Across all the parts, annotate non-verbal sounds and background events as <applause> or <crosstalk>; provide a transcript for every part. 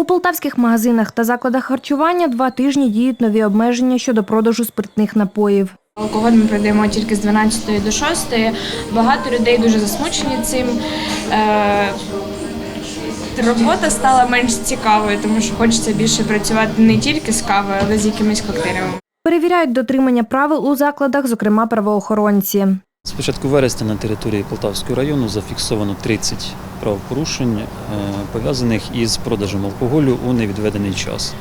У полтавських магазинах та закладах харчування два тижні діють нові обмеження щодо продажу спиртних напоїв. Алкоголь ми продаємо тільки з 12 до 6. Багато людей дуже засмучені цим. Е, Робота стала менш цікавою, тому що хочеться більше працювати не тільки з кавою, але з якимись коктейлями. Перевіряють дотримання правил у закладах, зокрема правоохоронці. З початку вересня на території Полтавського району зафіксовано 30 правопорушень, е, пов'язаних із продажем алкоголю у невідведений час.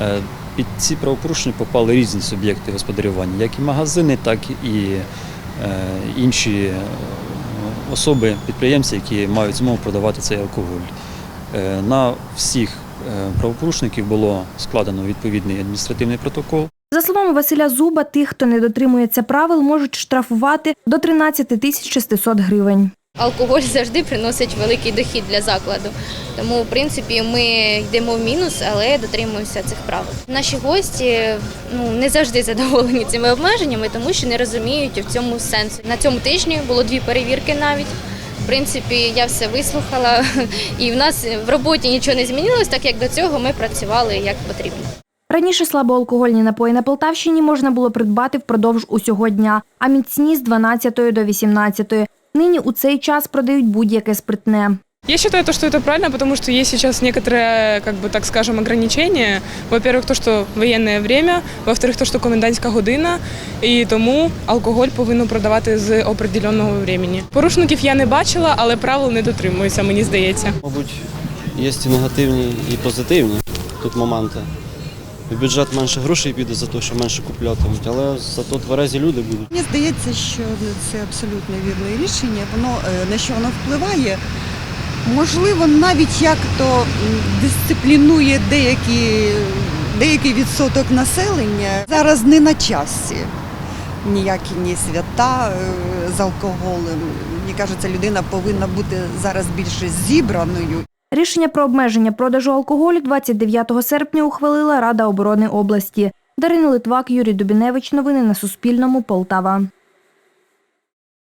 Е, Під ці правопорушення попали різні суб'єкти господарювання, як і магазини, так і е, інші особи, підприємці, які мають змогу продавати цей алкоголь. На всіх правопорушників було складено відповідний адміністративний протокол. За словами Василя Зуба, тих, хто не дотримується правил, можуть штрафувати до 13 тисяч 600 гривень. Алкоголь завжди приносить великий дохід для закладу. Тому, в принципі, ми йдемо в мінус, але дотримуємося цих правил. Наші гості ну не завжди задоволені цими обмеженнями, тому що не розуміють в цьому сенсу. На цьому тижні було дві перевірки навіть. В принципі, я все вислухала, <laughs> і в нас в роботі нічого не змінилось, так як до цього ми працювали як потрібно. Раніше слабоалкогольні напої на Полтавщині можна було придбати впродовж усього дня, а міцні з 12 до 18. Нині у цей час продають будь-яке спиртне. Я считаю, то, что это правильно, потому что есть сейчас некоторые, как бы так скажем, ограничения. Во-первых, то, что воєнне время, во-вторых, то, що комендантська година, і тому алкоголь повинно продавати з определеного времени. Порушників я не бачила, але правил не дотримуюся, мені здається. Мабуть, є і негативні, і позитивні тут моменти. В бюджет менше грошей піде за те, що менше куплятимуть, але зато тверезі люди будуть. Мені здається, що це абсолютно вірне рішення. Воно е, на що воно впливає? Можливо, навіть як то дисциплінує деякі, деякий відсоток населення. Зараз не на часі. Ніякі ні свята е, з алкоголем. Мені кажеться, людина повинна бути зараз більше зібраною Рішення про обмеження продажу алкоголю 29 серпня ухвалила Рада оборони області. Дарина Литвак, Юрій Дубіневич. Новини на Суспільному. Полтава.